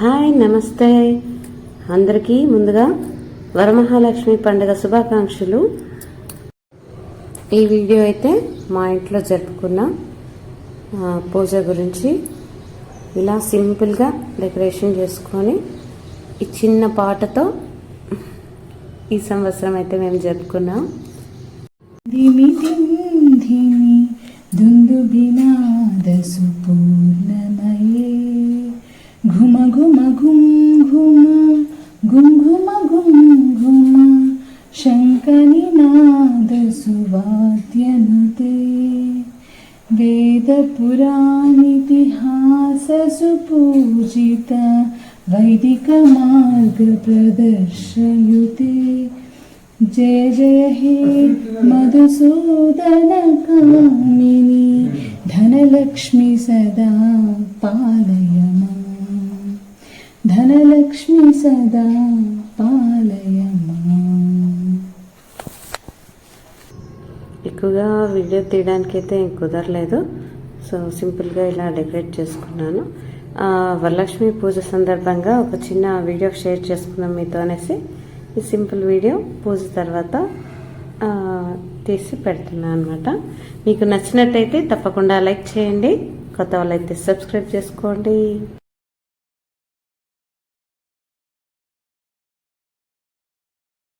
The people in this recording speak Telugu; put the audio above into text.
హాయ్ నమస్తే. అందరికీ ముందుగా వరమహాలక్ష్మి పండుగ శుభాకాంక్షలు. ఈ వీడియో అయితే మా ఇంట్లో జరుపుకున్న పూజ గురించి ఇలా సింపుల్గా డెకరేషన్ చేసుకొని ఈ చిన్న పాటతో ఈ సంవత్సరం అయితే మేము జరుపుకున్నాం. ఘుమ ఘుమ ఘుం ఘుమ గుం ఘుమ గుం ఘుమ శంఖనినాదసు వాద్యనుతే वेदपुराणितिहाससु पूजित वैदिकमार्गप्रदर्शयुते जय जय हे मधुसूदनकामिनी धनलक्ष्मी सदा पालय माम् ధనలక్ష్మి సదా పాలయమా. ఎక్కువగా వీడియో తీయడానికి అయితే కుదరలేదు. సో సింపుల్గా ఇలా డెకరేట్ చేసుకున్నాను. వరలక్ష్మి పూజ సందర్భంగా ఒక చిన్న వీడియో షేర్ చేసుకుందాం మీతో అనేసి. ఈ సింపుల్ వీడియో పూజ తర్వాత తీసి పెడుతున్నాను అనమాట మీకు నచ్చినట్టయితే తప్పకుండా లైక్ చేయండి. కొత్త వాళ్ళైతే సబ్స్క్రైబ్ చేసుకోండి.